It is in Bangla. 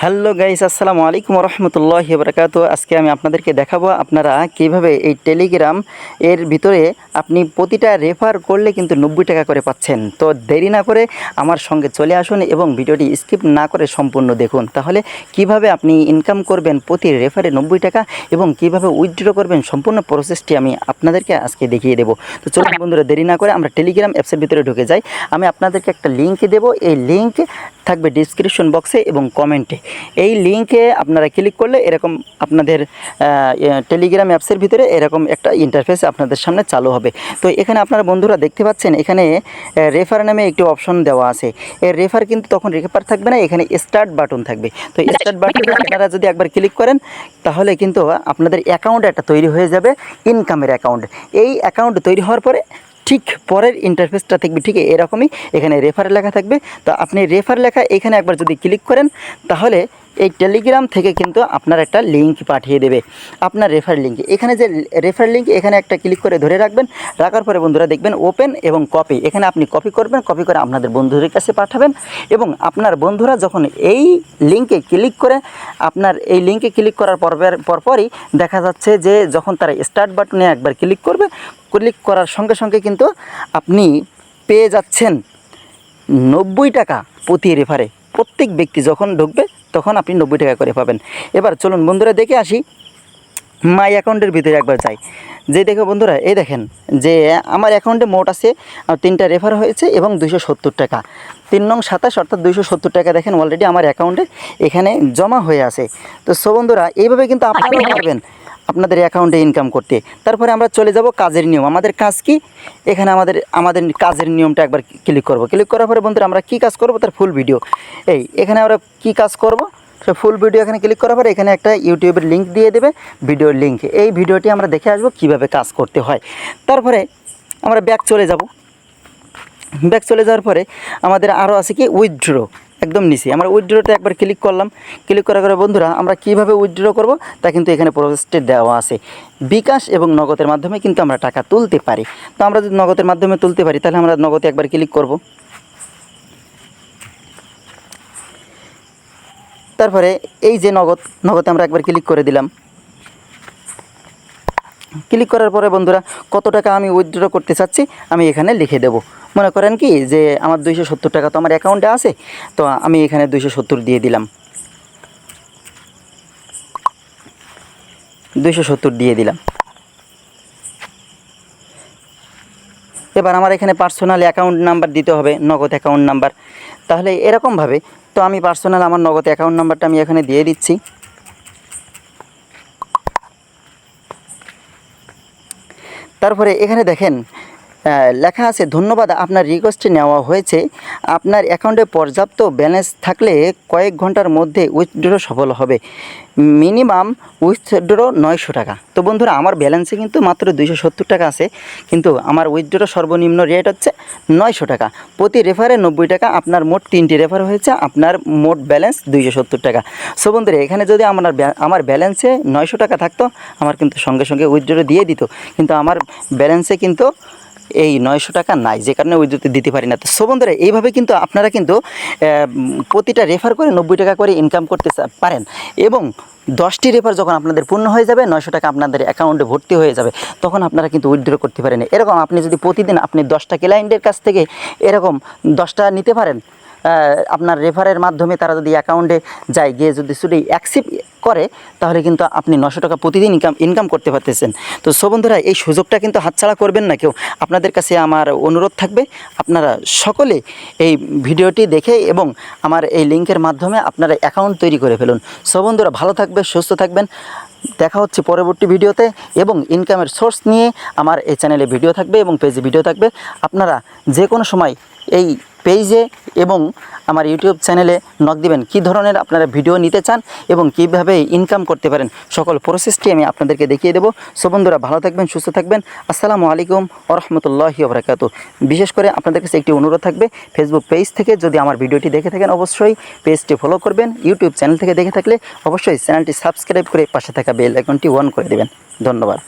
হ্যালো গাইস, আসসালামু আলাইকুম রহমতুল্লাহ বরকাত আজকে আমি আপনাদেরকে দেখাবো আপনারা কীভাবে এই টেলিগ্রাম এর ভিতরে আপনি প্রতিটা রেফার করলে কিন্তু নব্বই টাকা করে পাচ্ছেন। তো দেরি না করে আমার সঙ্গে চলে আসুন এবং ভিডিওটি স্কিপ না করে সম্পূর্ণ দেখুন। তাহলে কীভাবে আপনি ইনকাম করবেন প্রতি রেফারে নব্বই টাকা এবং কীভাবে উইথড্র করবেন সম্পূর্ণ প্রসেসটি আমি আপনাদেরকে আজকে দেখিয়ে দেবো। তো চলুন বন্ধুরা, দেরি না করে আমরা টেলিগ্রাম অ্যাপসের ভিতরে ঢুকে যাই। আমি আপনাদেরকে একটা লিঙ্ক দেবো। এই লিঙ্ক থাকবে ডিসক্রিপশন বক্সে এবং কমেন্টে এই লিঙ্কে আপনারা ক্লিক করলে এরকম আপনাদের টেলিগ্রাম অ্যাপসের ভিতরে এরকম একটা ইন্টারফেস আপনাদের সামনে চালু হবে। তো এখানে আপনারা বন্ধুরা দেখতে পাচ্ছেন এখানে রেফার নামে একটি অপশন দেওয়া আছে। এই রেফার কিন্তু তখন রেফার থাকবে না এখানে স্টার্ট বাটন থাকবে। তো স্টার্ট বাটনে আপনারা যদি একবার ক্লিক করেন তাহলে কিন্তু আপনাদের অ্যাকাউন্ট একটা তৈরি হয়ে যাবে ইনকামের অ্যাকাউন্ট এই অ্যাকাউন্ট তৈরি হওয়ার পরে ঠিক পরের ইন্টারফেসটা থাকবে ঠিক এরকমই, এখানে রেফার লেখা থাকবে। তো আপনি রেফার লেখা এখানে একবার যদি ক্লিক করেন, তাহলে এই টেলিগ্রাম থেকে কিন্তু আপনার একটা লিঙ্ক পাঠিয়ে দেবে। আপনার রেফার লিঙ্ক এখানে যে রেফার লিঙ্ক এখানে একটা ক্লিক করে ধরে রাখবেন। রাখার পরে বন্ধুরা দেখবেন ওপেন এবং কপি এখানে আপনি কপি করবেন কপি করে আপনাদের বন্ধুদের কাছে পাঠাবেন এবং আপনার বন্ধুরা যখন এই লিঙ্কে ক্লিক করে, আপনার এই লিঙ্কে ক্লিক করার পরপর পরপরই দেখা যাচ্ছে যে যখন তারা স্টার্ট বাটনে একবার ক্লিক করবে ক্লিক করার সঙ্গে সঙ্গে কিন্তু আপনি পেয়ে যাচ্ছেন নব্বই টাকা প্রতি রেফারে প্রত্যেক ব্যক্তি যখন ঢুকবে তখন আপনি নব্বই টাকা করে পাবেন। এবার চলুন বন্ধুরা দেখে আসি মাই অ্যাকাউন্টের ভিতরে একবার যাই। যে দেখো বন্ধুরা এই দেখেন যে আমার অ্যাকাউন্টে মোট আছে তিনটা রেফার হয়েছে এবং দুশো সত্তর টাকা। তিন নং সাতাশ অর্থাৎ দুইশো সত্তর টাকা দেখেন অলরেডি আমার অ্যাকাউন্টে এখানে জমা হয়ে আছে। তো সো বন্ধুরা এইভাবে কিন্তু আপনারাও পারবেন। আপনাদের অ্যাকাউন্টে ইনকাম করতে। তারপরে আমরা চলে যাব কাজের নিয়ম। আমাদের কাজ কি? এখানে আমাদের আমাদের কাজের নিয়মটা একবার ক্লিক করব। ক্লিক করার পরে বন্ধুরা, আমরা কী কাজ করব? তার ফুল ভিডিও এই, এখানে আমরা কী কাজ করব? সে ফুল ভিডিও এখানে ক্লিক করার পরে এখানে একটা ইউটিউবের লিঙ্ক দিয়ে দেবে ভিডিওর লিঙ্ক এই ভিডিওটি আমরা দেখে আসব কীভাবে কাজ করতে হয়। তারপরে আমরা ব্যাক চলে যাব। ব্যাক চলে যাওয়ার পরে আমাদের আরও আছে কি? উইথড্র একদম নিচে। আমরা উইথড্রোতে একবার ক্লিক করলাম। ক্লিক করার পরে বন্ধুরা, আমরা কীভাবে উইথড্র করব? তা কিন্তু এখানে প্রসেসটি দেওয়া আছে। বিকাশ এবং নগদের মাধ্যমে কিন্তু আমরা টাকা তুলতে পারি। তো আমরা যদি নগদের মাধ্যমে তুলতে পারি, তাহলে আমরা নগদে একবার ক্লিক করব। তারপরে এই যে নগদ, নগদে আমরা একবার ক্লিক করে দিলাম। ক্লিক করার পরে বন্ধুরা, কত টাকা আমি উইথড্র করতে চাচ্ছি, আমি এখানে লিখে দেব। মনে করেন কি যে আমার দুইশো সত্তর টাকা তো আমার অ্যাকাউন্টে আছে, তো আমি এখানে দুইশো সত্তর দিয়ে দিলাম। দুইশো সত্তর দিয়ে দিলাম। এবার আমার এখানে পার্সোনাল অ্যাকাউন্ট নাম্বার দিতে হবে, নগদ অ্যাকাউন্ট নাম্বার তাহলে এরকমভাবে তো আমি পার্সোনাল আমার নগদ অ্যাকাউন্ট নাম্বারটা আমি এখানে দিয়ে দিচ্ছি। তারপরে এখানে দেখেন লেখা আছে, ধন্যবাদ, আপনার রিকোয়েস্টটি নেওয়া হয়েছে। আপনার অ্যাকাউন্টে পর্যাপ্ত ব্যালেন্স থাকলে কয়েক ঘণ্টার মধ্যে উইথড্র সফল হবে। মিনিমাম উইথড্র নয়শো টাকা। তো বন্ধুরা, আমার ব্যালেন্সে কিন্তু মাত্র দুইশো সত্তর টাকা আছে, কিন্তু আমার উইথড্র সর্বনিম্ন রেট হচ্ছে নয়শো টাকা। প্রতি রেফারে নব্বই টাকা, আপনার মোট তিনটি রেফার হয়েছে, আপনার মোট ব্যালেন্স দুইশো সত্তর টাকা। সো বন্ধুরা, এখানে যদি আমার আমার ব্যালেন্সে নয়শো টাকা থাকতো, আমার কিন্তু সঙ্গে সঙ্গে উইথড্র দিয়ে দিত। কিন্তু আমার ব্যালেন্সে কিন্তু এই নয়শো টাকা নাই, যে কারণে ওই উইথড্রতে দিতে পারি না। তো সো বন্ধুরা, এইভাবে কিন্তু আপনারা কিন্তু প্রতিটা রেফার করে নব্বই টাকা করে ইনকাম করতে পারেন। এবং দশটি রেফার যখন আপনাদের পূর্ণ হয়ে যাবে, নয়শো টাকা আপনাদের অ্যাকাউন্টে ভর্তি হয়ে যাবে, তখন আপনারা কিন্তু উইথড্র করতে পারেন। এরকম আপনি যদি প্রতিদিন আপনি দশটা ক্লায়েন্টের কাছ থেকে এরকম দশটা নিতে পারেন আপনার রেফারের মাধ্যমে তারা যদি অ্যাকাউন্টে যায়, গিয়ে যদি শুধু অ্যাকসেপ্ট করে, তাহলে কিন্তু আপনি নশো টাকা প্রতিদিন ইনকাম ইনকাম করতে পারতেছেন। তো সো বন্ধুরা, এই সুযোগটা কিন্তু হাতছাড়া করবেন না কেউ। আপনাদের কাছে আমার অনুরোধ থাকবে, আপনারা সকলে এই ভিডিওটি দেখে এবং আমার এই লিঙ্কের মাধ্যমে আপনারা অ্যাকাউন্ট তৈরি করে ফেলুন। সো বন্ধুরা, ভালো থাকবে, সুস্থ থাকবেন। দেখা হচ্ছে পরবর্তী ভিডিওতে এবং ইনকামের সোর্স নিয়ে আমার এই চ্যানেলে ভিডিও থাকবে এবং পেজে ভিডিও থাকবে। আপনারা যে কোনো সময় এই পেজে এবং আমার ইউটিউব চ্যানেলে নক দিবেন কী ধরনের আপনারা ভিডিও নিতে চান এবং কীভাবে ইনকাম করতে পারেন, সকল প্রসেসটি আমি আপনাদেরকে দেখিয়ে দেবো। সো বন্ধুরা, ভালো থাকবেন, সুস্থ থাকবেন। আসসালামু আলাইকুম ওরহমতুল্লাহি ওবরাকাত বিশেষ করে আপনাদের কাছে একটি অনুরোধ থাকবে ফেসবুক পেজ থেকে যদি আমার ভিডিওটি দেখে থাকেন অবশ্যই পেজটি ফলো করবেন ইউটিউব চ্যানেল থেকে দেখে থাকলে অবশ্যই চ্যানেলটি সাবস্ক্রাইব করে পাশে থাকা বেল আইকনটি অন করে দেবেন। ধন্যবাদ।